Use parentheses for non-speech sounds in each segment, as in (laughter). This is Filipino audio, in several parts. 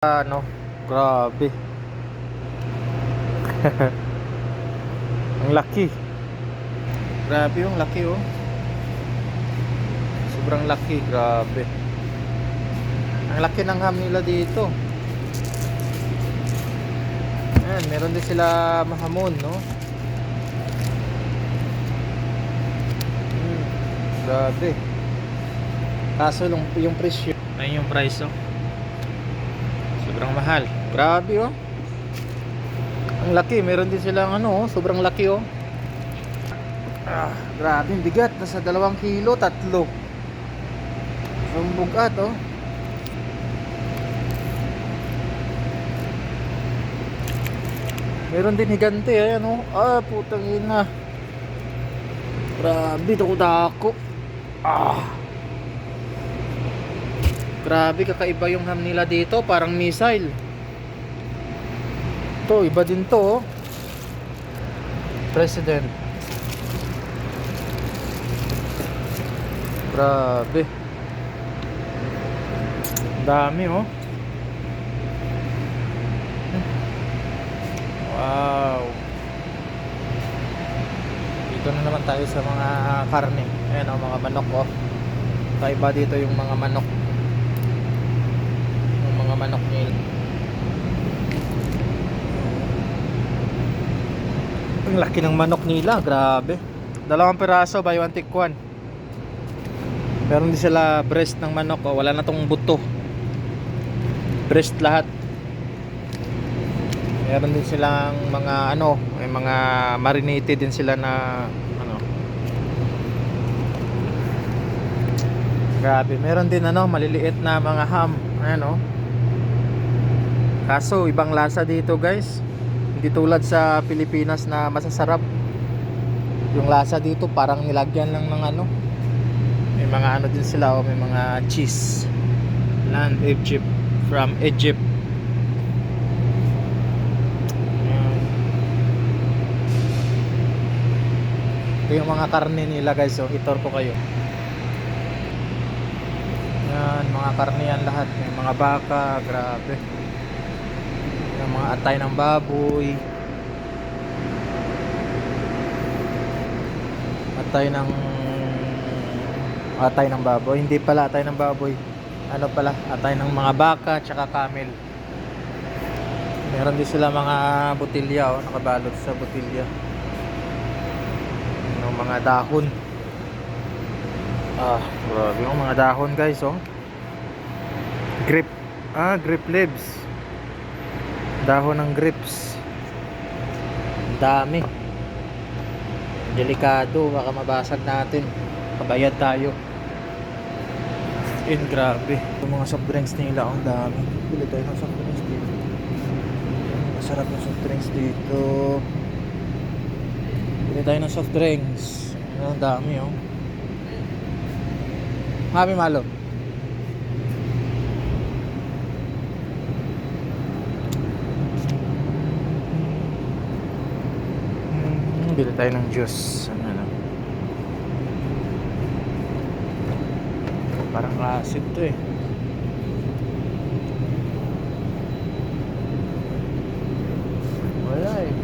ano, grabe. (laughs) Ang laki. Grabe yung laki oh. Sobrang laki, grabe. Ang laki ng ham nila dito. Ayan, meron din sila mahamon, no? Hmm, grabe. Kaso yung, yung presyo. Ayun yung price, oh. Sobrang mahal. Grabe oh. Ang laki, meron din silang ano, oh, sobrang laki oh. Ah, grabe, bigat. Nasa dalawang kilo, tatlo. Ang bugat oh. Meron din higante eh, ano? Ah, putang ina. Grabe, dako dako. Ah. Grabe, kakaiba yung ham nila dito, parang missile. To, iba din to, oh. President. Grabe. Dami, oh. Wow. Dito na naman tayo sa mga karne. Ayan, oh, mga manok, oh. Kaiba dito yung mga manok mga manok nila ang laki ng manok nila grabe. Dalawang piraso buy one take one. Meron din sila breast ng manok oh. wala na tong buto. Breast lahat. Meron din silang mga ano may mga marinated din sila na ano. Grabe, meron din ano, maliliit na mga ham. Ayan oh. Kaso ibang lasa dito, guys. Hindi tulad sa Pilipinas na masasarap. Yung lasa dito parang nilagyan lang ng ano. May mga ano din sila, oh, may mga cheese. Land Egypt from Egypt. Ito yung mga karne nila, guys. Oh, itor ko kayo. Yan, mga karne yan lahat. May mga baka, grabe. Yung mga atay ng baboy. Atay ng atay ng baboy. Hindi pala atay ng baboy. Ano pala? Atay ng mga baka tsaka camel. Meron din sila mga botilya, oh, nakabalot sa botilya. Yung mga dahon. Ah, grabe yung mga dahon guys, oh. Grip. Ah, grip leaves. Dahon ng grips. Dami. Delikado, baka mabasag natin. Kabayad tayo. In grabe. Yung mga soft drinks nila, ang dami. Bili tayo ng soft drinks dito. Masarap ng soft drinks dito. Bili tayo ng soft drinks. Ang dami, oh. Happy Malo. Hmm, bili tayo ng juice. Ano na? Parang classic to eh. Wala eh.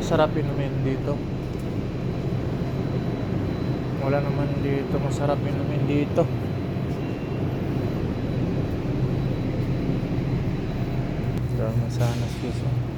Masarap inumin dito. Wala naman dito masarap inumin dito. Dahil sana sis. oh.